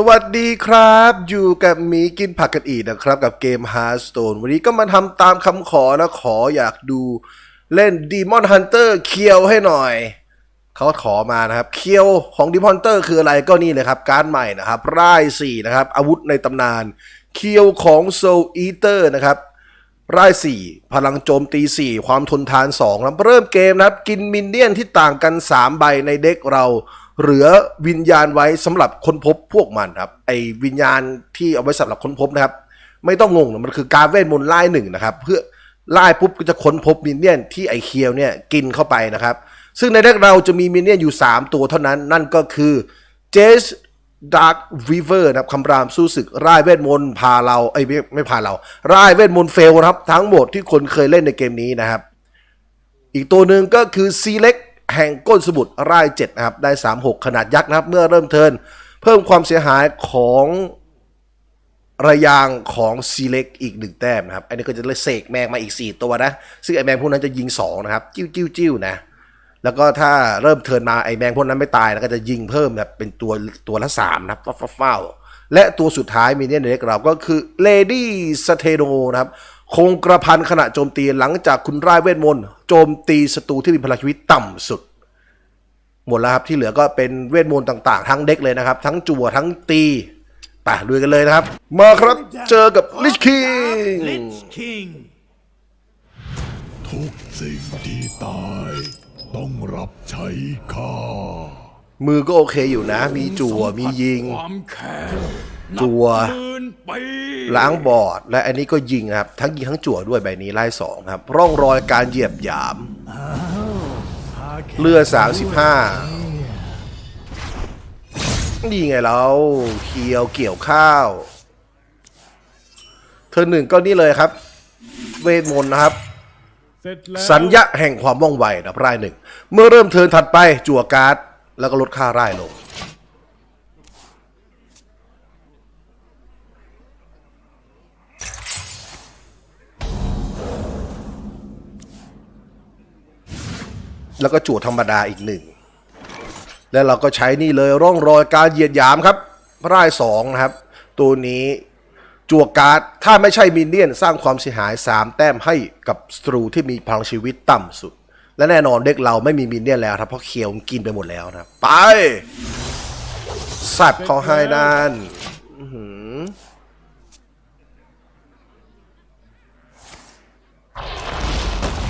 สวัสดีครับ อยู่กับหมีกินผักกันอีกนะครับ กับเกม Hearthstone วันนี้ก็มาทำตามคำขอนะขออยากดูเล่น Demon Hunter เคียวให้หน่อย เขาขอมานะครับเคียวของ Demon Hunter คืออะไรก็นี่เลยครับ การใหม่นะครับร่ายสี่นะครับ อาวุธในตำนานเคียวของ Soul Eater นะครับร่าย4พลังโจมตี 4 ความทนทาน2แล้วเริ่มเกมนะครับ กินมินเนี่ยนที่ต่างกัน 3 ใบในเด็กเรา เหลือวิญญาณไว้สำหรับค้นพบพวกมันครับ ไอวิญญาณที่เอาไว้สำหรับค้นพบนะครับ ไม่ต้องงงนะมันคือการเวทมนต์ไล่หนึ่งนะครับ เพื่อไล่ปุ๊บก็จะค้นพบมินเนี่ยนที่ไอเคียวเนี่ยกินเข้าไปนะครับ ซึ่งในเด็กเราจะมีมินเนี่ยนอยู่ 3 ตัวเท่านั้น นั่นก็คือเจสดาร์ r วีเวอร์นะครับคำรามสู้ศึกร่ายเวทมนต์พาเราไอ้ไม่ไม่พาเราร่ายเวทมนต์เฟลนะครับ ทั้งหมดที่คนเคยเล่นในเกมนี้นะครับ อีกตัวหนึ่งก็คือซีเล็ก แห่งก้นสมุทรร่ายเจ็ดนะครับได้ 36 ขนาดยักษ์นะครับเมื่อเริ่มเทินเพิ่มความเสียหายของระยางของซีเล็กอีกหนึ่งแต้มนะครับ อันนี้ก็จะเลยเสกแมงมาอีก 4 ตัวนะ ซึ่งไอแมงพวกนั้นจะยิง 2 นะครับ จิ้วจิ้วจิ้วนะ แล้วก็ถ้าเริ่มเทินมาไอแมงพวกนั้นไม่ตายแล้วก็จะยิงเพิ่มแบบเป็นตัวตัวละสามนะครับฟ้าฟ้าและตัวสุดท้ายมีเนี่ยในเด็กเราก็คือเลดี้สเตโนนะครับ คงกระพันขณะโจมตีหลังจากคุณร่ายเวทมนต์โจมตีศัตรูที่มีพลังชีวิตต่ำสุด หมดแล้วครับที่เหลือก็เป็นเวทมนต์ต่างๆ ทั้งเด็กเลยนะครับ ทั้งจั่วทั้งตีไปดูกันเลยนะครับ มาครับเจอกับลิชคิง Lich King ทุกสิ่งที่ตาย ต้องรับใช้ข้ามือก็โอเคอยู่นะ มีจั่วมียิงความแค้น จั่วนับหมื่นปีล้างบอร์ดและอันนี้ก็ยิงครับ ทั้งยิงทั้งจั่วด้วยใบนี้ไล่สองครับ ร่องรอยการเหยียบหยาม เลือดสามสิบห้านี่ไงเราเคียวเกี่ยวข้าว เธอหนึ่งก็นี่เลยครับ เวทมนต์นะครับเสร็จแล้วสัญญาแห่งความว่องไวนะร่ายหนึ่ง เมื่อเริ่มเทิร์นถัดไปจั่วการ์ด แล้วก็ลดค่าร่ายลง แล้วก็จั่วธรรมดาอีกหนึ่งแล้วเราก็ใช้นี่เลยร่องรอยการเหยียดหยามครับร่ายสองนะครับ ตัวนี้จั่วการ์ดถ้าไม่ใช่มินเนี่ยนสร้างความเสียหาย 3 แต้มให้กับศัตรูที่มีพลังชีวิตต่ำสุด และแน่นอนเด็กเราไม่มีมินเนี่ยนแล้วครับเพราะเคียวกินไปหมดแล้วนะ ไปสับเขาให้นั่น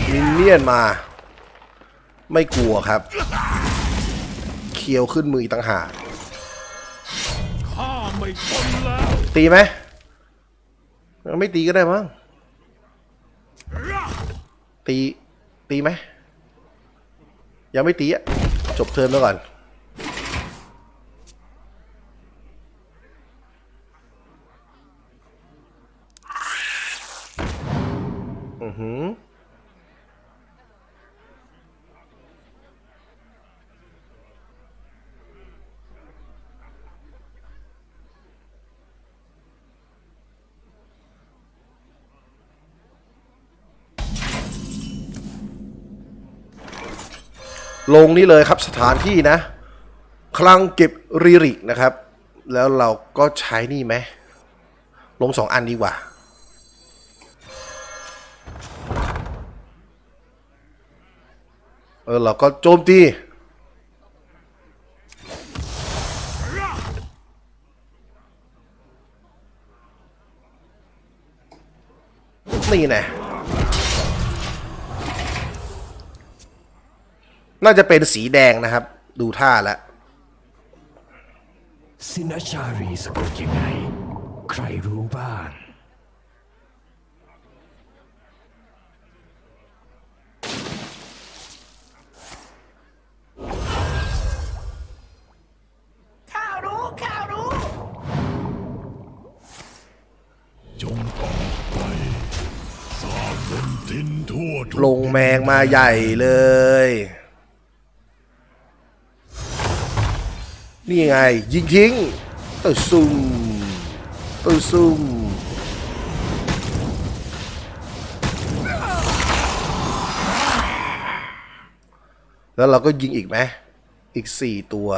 มินเนี่ยนมา ไม่กลัวครับ เคียวขึ้นมืออีกต่างหากข้าไม่ทนแล้ว ตีไหมไม่ตีก็ได้มั้งตี ตีไหมยังไม่ตีอะ จบเทิร์นแล้วก่อน ลงนี่เลยครับสถานที่นะ คลังเก็บรีริกนะครับ แล้วเราก็ใช้นี่ไหมลงสองอันดีกว่า เออ เราก็โจมตีนี่แน่ น่าจะเป็นสีแดงนะครับ ดูท่าแล้วสินาชารีสะกดยังไง ใครรู้บ้างจงออกไปสร้างบนทินทั่วทุกลงแมงมาใหญ่เลย นี่ยังไง ยิงทิ้งตัวซุ่มตัวซุ่มแล้วเราก็ยิงอีกไหมอีกสี่ตัว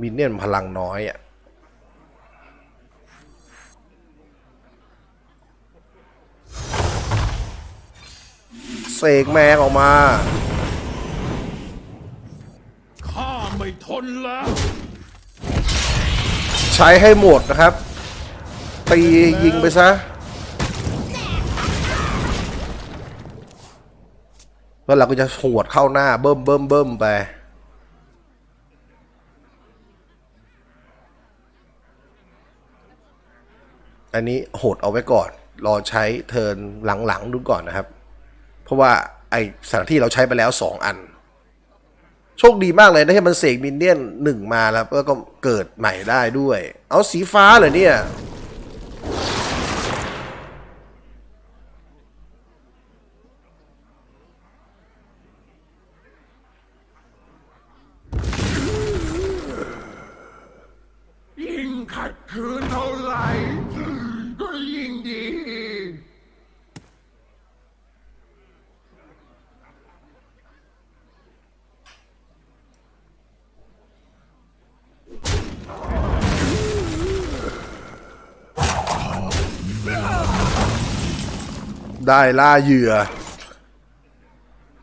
มินเนี่ยนพลังน้อยอะ สกแมงออกมา ข้าไม่ทนแล้ว ใช้ให้หมดนะครับ ตียิงไปซะ แล้วเราก็จะหวดเข้าหน้าเบิ่มเบิ่มเบิ่มไปอันนี้โหดเอาไว้ก่อน รอใช้เทิร์นหลังๆดูก่อนนะครับ เพราะว่าไอสถานที่เราใช้ไปแล้วสองอัน โชคดีมากเลยนะที่มันเสกมินเนี่ยนหนึ่งมาแล้วแล้วก็เกิดใหม่ได้ด้วย เอาสีฟ้าเหรอเนี่ย ได้ล่าเหยื่อ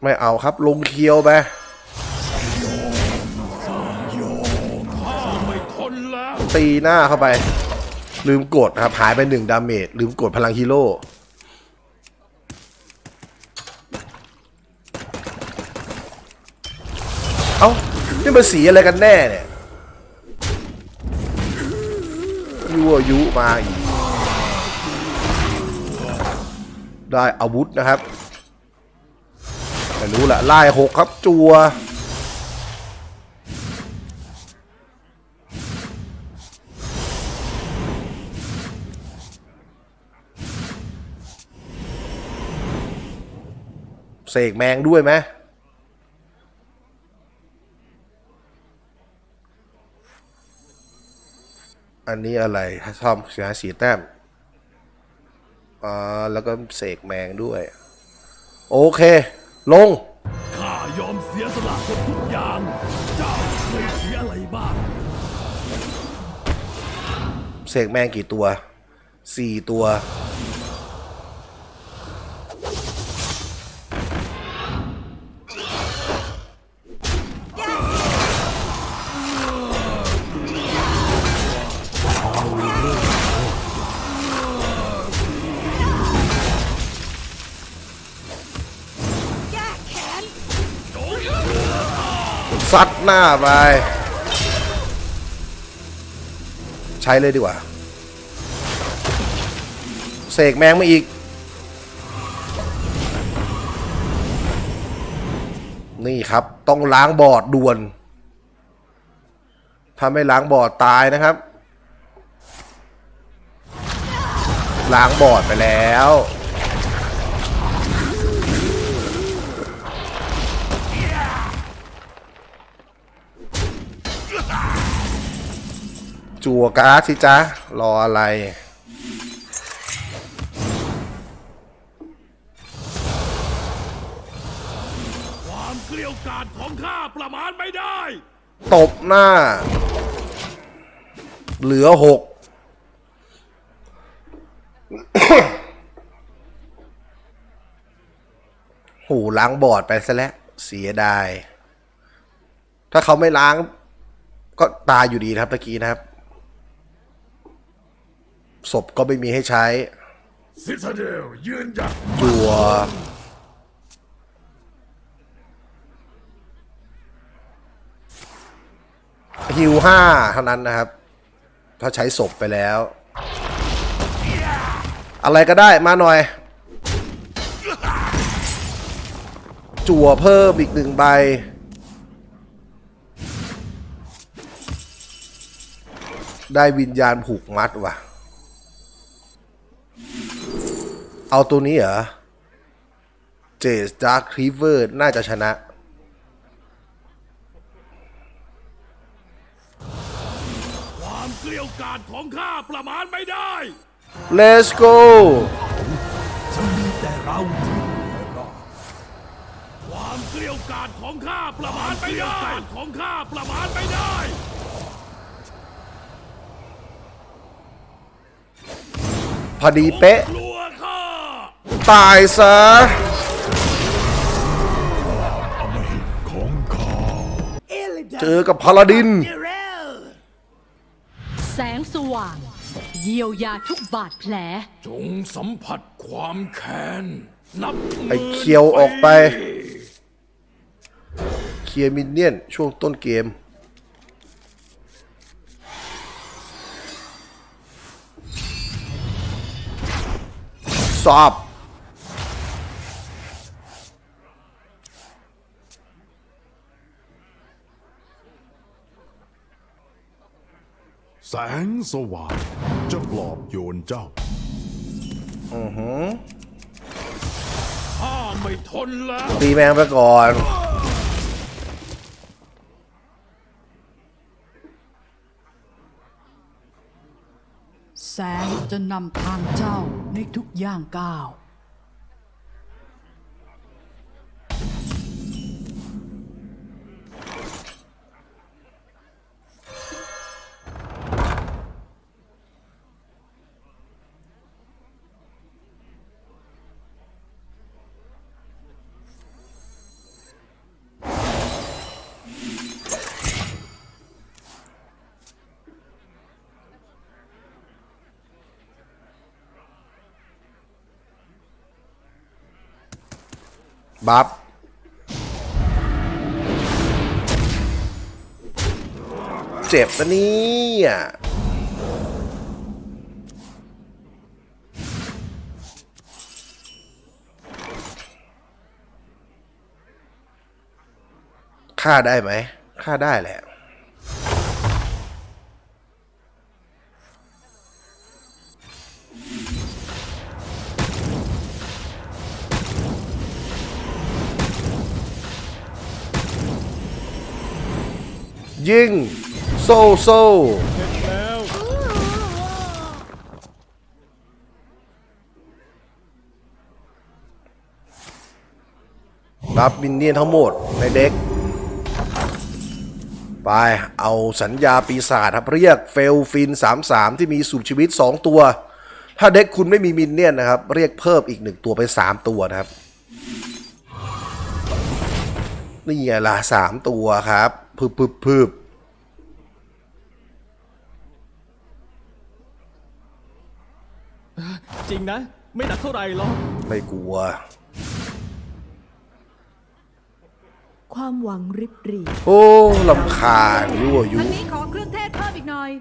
ไม่เอาครับลงเคียวไปตีหน้าเข้าไป ลืมกดครับหายไปหนึ่งดาเมจลืมกดพลังฮีโร่เอ้านี่มันสีอะไรกันแน่เนี่ยยั่วยุมาอีก ได้อาวุธนะครับไม่รู้แหละไล่หกครับจัวเสกแมงด้วยไหมอันนี้อะไรชอบเสียสีแต้ม อ่าแล้วก็เสกแมงด้วย โอเค ลงข้ายอมเสียสละหมดทุกอย่าง เจ้าไม่เสียอะไรบ้างเสกแมงกี่ตัวสี่ตัว ซัดหน้าไป ใช้เลยดีกว่า เสกแมงมาอีก นี่ครับ ต้องล้างบอดด่วน ถ้าไม่ล้างบอดตายนะครับ ล้างบอดไปแล้ว จัวการ์ดสิจ๊ะ รออะไร ความเกลียวกราดของข้าประมาณไม่ได้ ตบหน้า เหลือหกหูล้างบอร์ดไปซะแล้ว เสียดาย ถ้าเขาไม่ล้างก็ตายอยู่ดีนะครับตะกี้นะครับ ศพก็ไม่มีให้ใช้ซิสเดลยืนหยัดจัวฮิวห้าเท่านั้นนะครับ ถ้าใช้ศพไปแล้ว อะไรก็ได้มาหน่อย จั่วเพิ่มอีกหนึ่งใบได้วิญญาณผูกมัดว่ะ เอาตัวนี้เหรอเจสดาร์ครีเวอร์น่าจะชนะ ความเกลียวกาดของข้าประมาณไม่ได้ Let's go ฉัมีแต่เราความเกลียวกาดของข้าประมาณไม่ได้ของข้าประมาณไม่ได้พอดีเป๊ะ ตายซะอำมหิตของข้าเจอกับพาลาดิน แสงสว่าง เยียวยาทุกบาดแผล จงสัมผัสความแค้นนับไอ้เคียวออกไป เคลียร์มินเนี่ยน ช่วงต้นเกม สอบ แสงสว่างจะปลอบโยนเจ้าข้าไม่ทนแล้ว ตีแมงไปก่อน แสงจะนำทางเจ้าในทุกย่างก้าว บัฟเจ็บนะเนี่ยฆ่าได้ไหมฆ่าได้แหละ ยิงโซ่โซ่รับมินเนี่ยนทั้งหมดในเด็ก ไปเอาสัญญาปีศาจครับเรียกเฟลฟิน 33 ที่มีสูบชีวิต 2 ตัว ถ้าเด็กคุณไม่มีมินเนี่ยนนะครับ เรียกเพิ่มอีก 1 ตัวไป3ตัวนะครับ นี่ไงล่ะ3ตัวครับพึบพึบพึบ จริงนะ ไม่หนักเท่าไหร่หรอกไม่กลัว ความหวังริบหรี่โอ้ลำคาญยั่วยุทางนี้ขอเครื่องเทศเพิ่มอีกหน่อย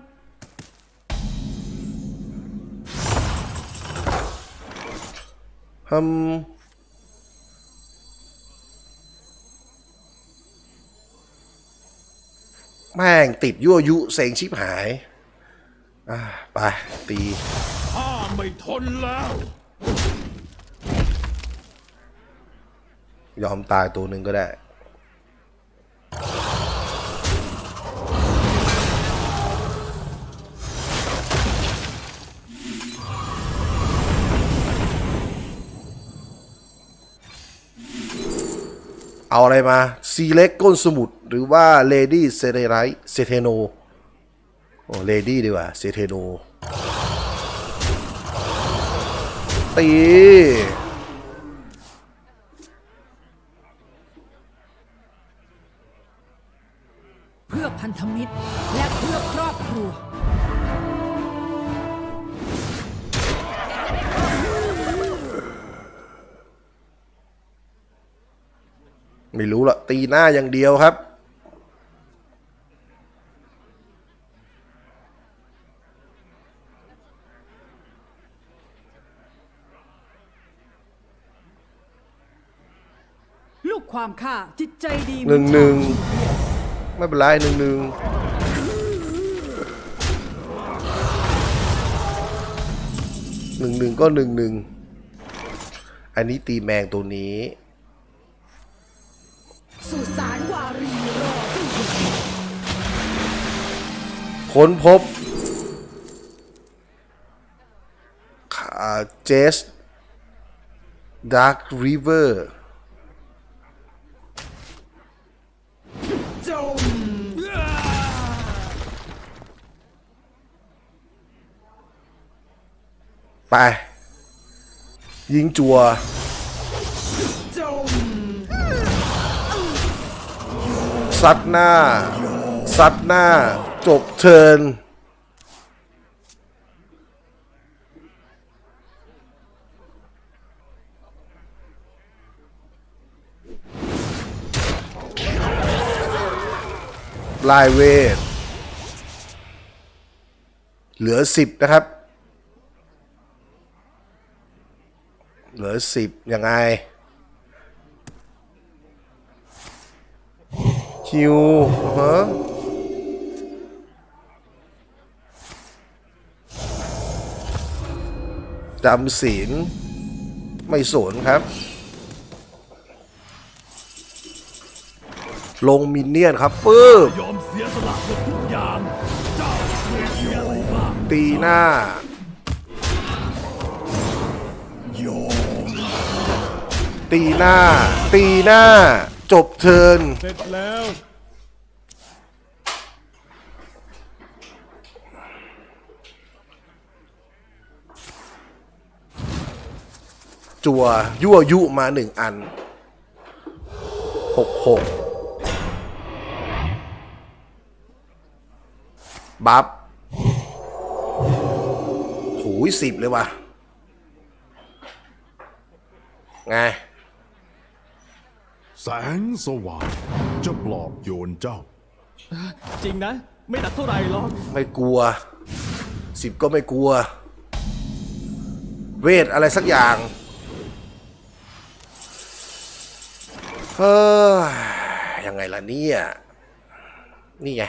ฮึมแม่งติดยั่วยุเซ็งชิบหาย อะไปตีข้า ไม่ทนแล้ว ยอมตายตัวหนึ่งก็ได้ เอาอะไรมา ซีเล็กก้นสมุทรหรือว่าเลดี้เซเทไรเซเทโนโอ้เลดี้ดีกว่า เซเทโน ตี เพื่อพันธมิตร และเพื่อครอบครัว ไม่รู้ละตีหน้าอย่างเดียวครับ ความข้าจิตใจดีหนึ่งหนึ่งไม่เป็นไรหนึ่งหนึ่งหนึ่งหนึ่งก็หนึ่งหนึ่งอันนี้ตีแมงตัวนี้สุสานวารีรอค้นพบเจสดาร์คริเวอร์ ไป ยิงจัว ซัดหน้า ซัดหน้า จบเทิร์นลายเวท เหลือสิบนะครับ เหลือสิบยังไงคิวฮะจำศีล ไม่สนครับ ลงมินเนี่ยนครับปึ๊บยอมเตีหน้า ตีหน้า จบเทิร์นเสร็จแล้ว จัวยั่วยุมาหนึ่งอันหกหกบัฟหูยสิบเลยว่ะ ไง แสงสว่างจะปลอบโยนเจ้า จริงนะ ไม่หนักเท่าไหร่หรอกไม่กลัวสิบก็ไม่กลัว เวทอะไรสักอย่างเฮ้ยยังไงล่ะเนี่ย นี่ไง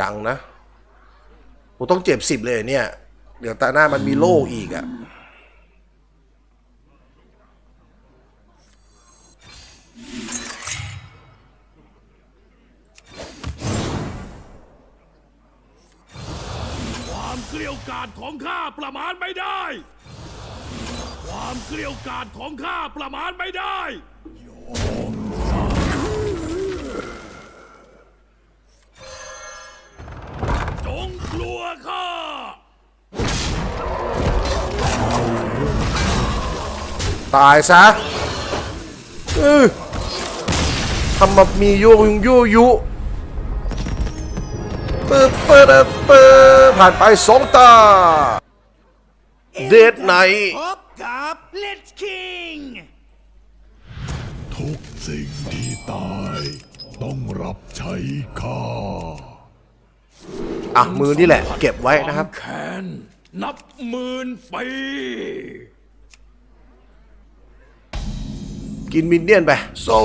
ยังนะผมต้องเจ็บสิบเลยเนี่ย เดี๋ยวตาหน้ามันมีโล่อีกอะความเกลียวกาดของข้าประมาณไม่ได้ ความเกลียวกาดของข้าประมาณไม่ได้ ลัวข้าตายซะเออทำมามียุยุยุยุเปิดเปิดเปิดผ่านไปสองตา เดทไหนพบกับลิชคิงทุกสิ่งที่ตาย ต้องรับใช้ข้า อะมือนี่แหละ เก็บไว้นะครับแค้นนับหมื่นปีกินมินเนี่ยนไปโซ่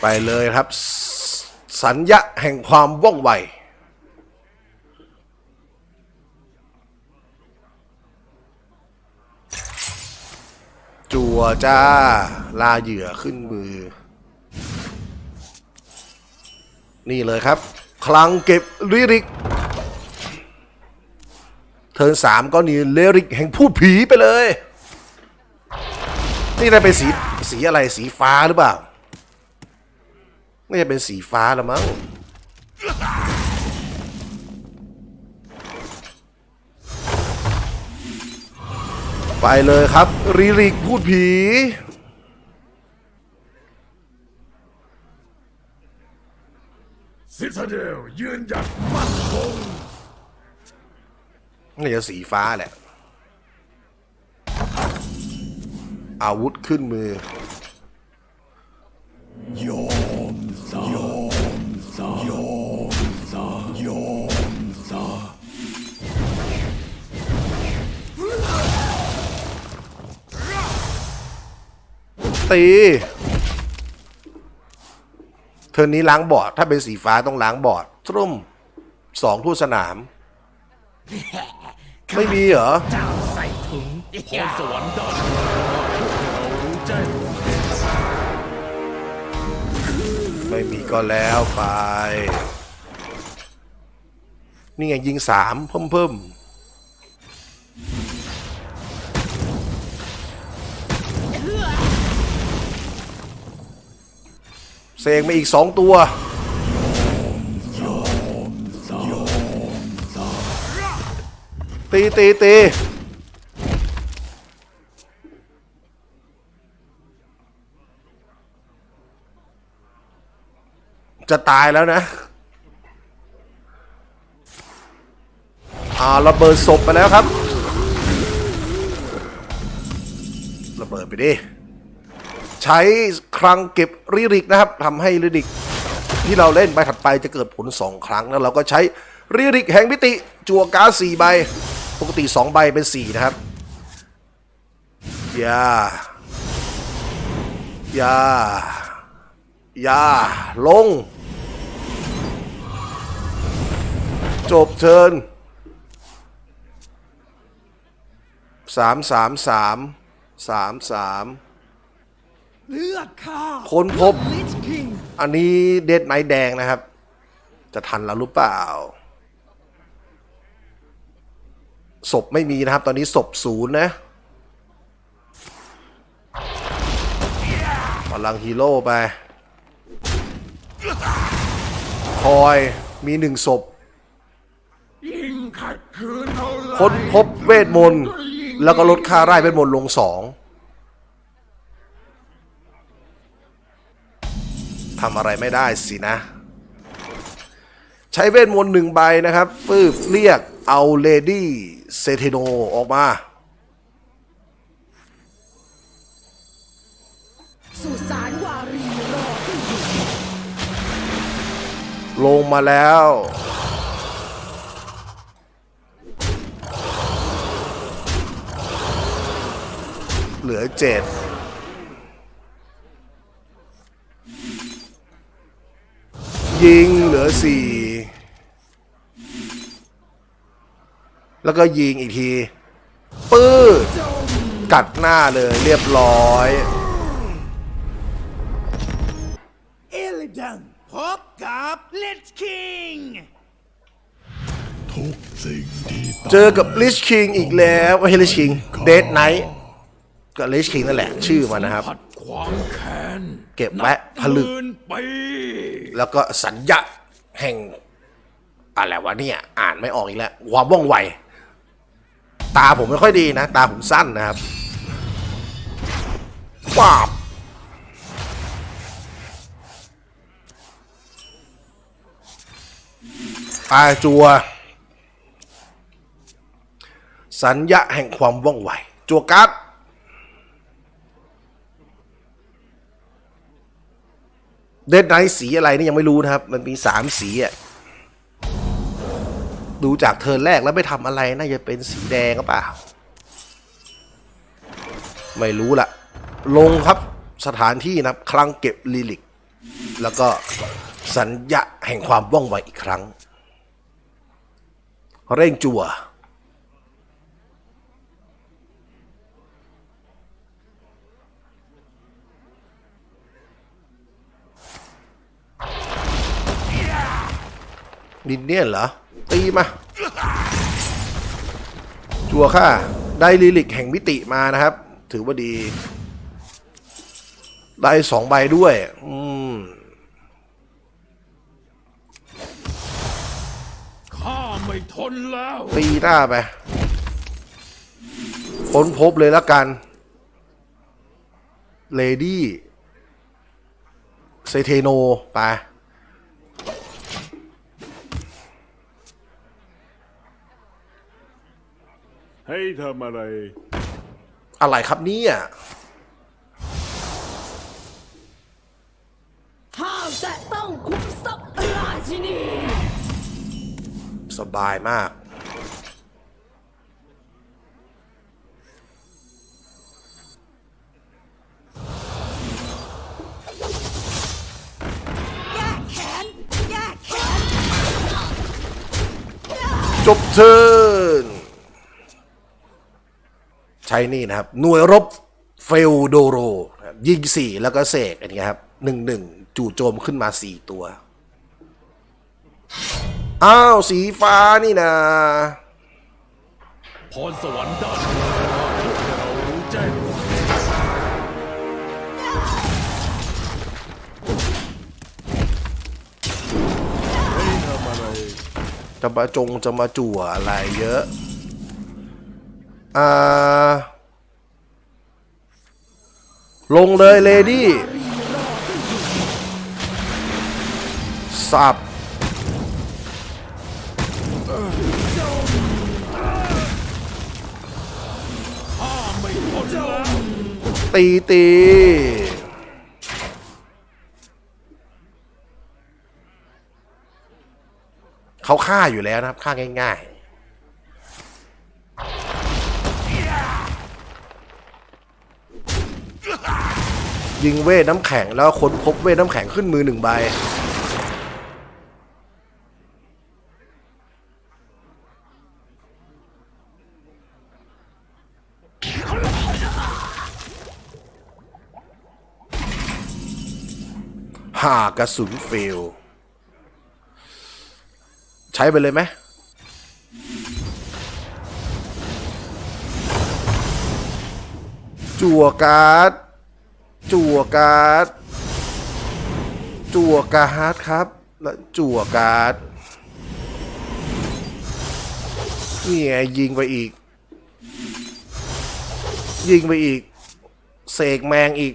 ไปเลยครับสสัญญะแห่งความว่องไว จ้า ลาเหยื่อขึ้นมือ นี่เลยครับ คลังเก็บลิริก เทิร์นสามก็นี่เลริกแห่งผู้ผีไปเลย นี่น่าเป็นสีสีอะไรสีฟ้าหรือเปล่า ไม่ใช่เป็นสีฟ้าละมั้ง ไปเลยครับลิริกพูดผี ซิตาเดลยืนหยัดมั่นคงนี่จะสีฟ้าแหละ อาวุธขึ้นมือ ยอมซะยอมซะยอม ตีเทิร์นนี้ล้างบอร์ดถ้าเป็นสีฟ้าต้องล้างบอร์ดตรุ่มสองทั่วสนาม ไม่มีเหรอเจ้าใส่ถุงพรสวรรค์ด้านพวกเรารู้แจ้งไม่มีก็แล้วไป นี่ไงยิงสามเพิ่มเพิ่ม เสกมาอีกสองตัว ตีตีตีจะตายแล้วนะอ่าระเบิดศพไปแล้วครับ ระเบิดไปดิ ใช้คลังเก็บริริกนะครับทำให้ริริก ที่เราเล่นใบถัดไปจะเกิดผล 2 ครั้งแล้วเราก็ใช้ริริกแห่งมิติจั่วการ์ดสี่ใบ ปกติ 2 ใบเป็น 4 นะครับยายายาลง จบเชิญสามสามสามสามสาม เลือกข้าค้นพบ ลิชคิงอันนี้เดดไนท์แดงนะครับ จะทันแล้วหรือเปล่า ศพไม่มีนะครับ ตอนนี้ศพศูนย์นะพลังฮีโร่ไป คอยมีหนึ่งศพ ยิ่งขัดขืนเท่าไหร่ค้นพบเวทมนต์ แล้วก็ลดค่าไร่เวทมนต์ลงสอง ทำอะไรไม่ได้สินะ ใช้เวทมนต์หนึ่งใบนะครับปืบเรียกเอาเลดี้เซเทโนออกมาสุสานวารีรอที่อยู่ลงมาแล้ว เหลือเจ็ด ยิงเหลือสี่แล้วก็ยิงอีกที ปื้ดกัดหน้าเลยเรียบร้อยเอลิดันพบกับเลดคิงทุกสิ่งที่เจอกับลิชคิงอีกแล้วไม่ใช่ลิชคิงเดดไนท์ ก็ลิชคิงนั่นแหละชื่อมันนะครับ ผัดความแค้นเก็บไว้ผลึก หมื่นปีแล้วก็สัญญาแห่ง อะไรวะเนี่ย อ่านไม่ออกอีกแล้วความว่องไว ตาผมไม่ค่อยดีนะ ตาผมสั้นนะครับปาบตาจัว สัญญาแห่งความว่องไว จัวการ์ด เดดไนท์สีอะไรนี่ยังไม่รู้นะครับ มันมีสามสีอะดูจากเทิร์นแรกแล้วไม่ทำอะไรน่าจะเป็นสีแดงก็เปล่า ไม่รู้ละลงครับสถานที่นะครับคลังเก็บลิลิก แล้วก็สัญญาแห่งความว่องไวอีกครั้ง เร่งจั่ว ดินเนี่ยนเหรอ ตีมา จัวค่าได้ลิลิกแห่งมิติมานะครับ ถือว่าดี ได้สองใบด้วย อืมข้าไม่ทนแล้ว ตีหน้าไปค้นพบเลยละกัน เลดี้เซเทโน ไป ให้ทำอะไร อะไรครับเนี่ยห้ามแต่ต้องคุมทรัพย์ราชินีสบายมากจบเทิร์น ใช้นี่นะครับ หน่วยรบเฟลโดโรนะครับยิงสี่แล้วก็เสกอันนี้ครับหนึ่งหนึ่งจู่โจมขึ้นมาสี่ตัว อ้าว สีฟ้านี่นะพรสวรรค์ด้านพวกเรารู้แจ้งจะมาจงจะมาจั่วอะไรเยอะอ่า ลงเลยเลดี้สับตีตีเขาฆ่าอยู่แล้วนะครับฆ่าง่าย ๆ ยิงเวทน้ำแข็งแล้วค้นพบเวทน้ำแข็งขึ้นมือหนึ่งใบหากระสุนเฟลใช้ไปเลยไหมจั่วการ์ด จั่วการ์ด จั่วการ์ดครับ แล้วจั่วการ์ดนี่ไงยิงไปอีก ยิงไปอีก เสกแมงอีก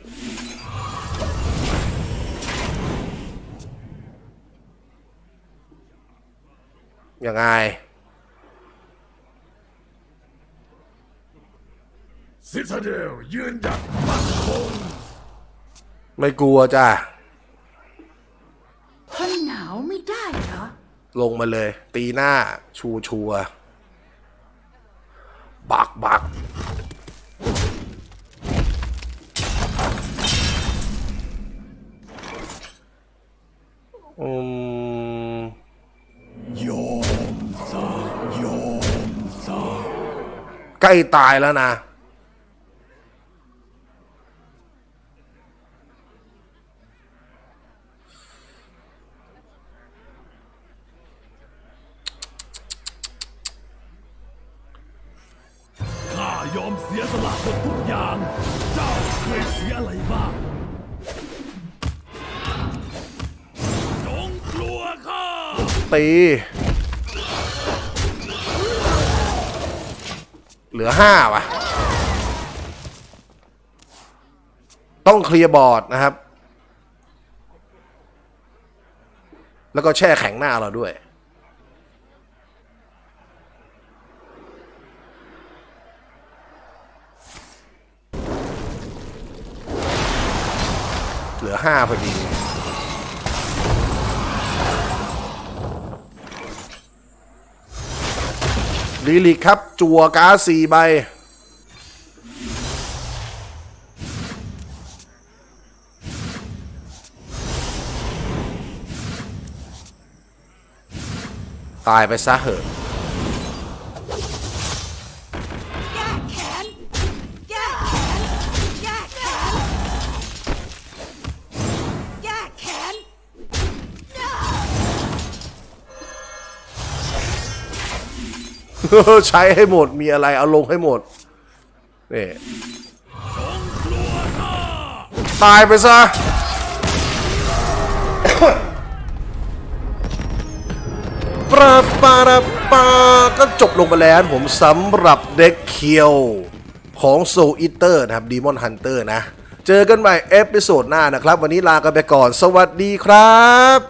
ยังไงซิตาเดลยืนหยัดมั่นคง ไม่กลัวจ้ะทนหนาวไม่ได้เหรอ ลงมาเลย ตีหน้าชูชัวร์บักบักอืมยอมซะยอมซะใกล้ตายแล้วนะ อะไรบ้างจงกลัวข้าตีเหลือห้าวะต้องเคลียร์บอร์ดนะครับ แล้วก็แช่แข็งหน้าเราด้วย อห้าพอดี ลิลิกครับ จั่วกาสี่ใบ ตายไปซะเหอะ ใช้ให้หมดมีอะไรเอาลงให้หมดนี่ตายไปซะปราปาราปาก็จบลงไปแล้วผมสำหรับเด็กเคียวของโซอิเตอร์นะครับดีมอนฮันเตอร์นะ เจอกันใหม่เอพิโซดหน้านะครับ วันนี้ลากันไปก่อน สวัสดีครับ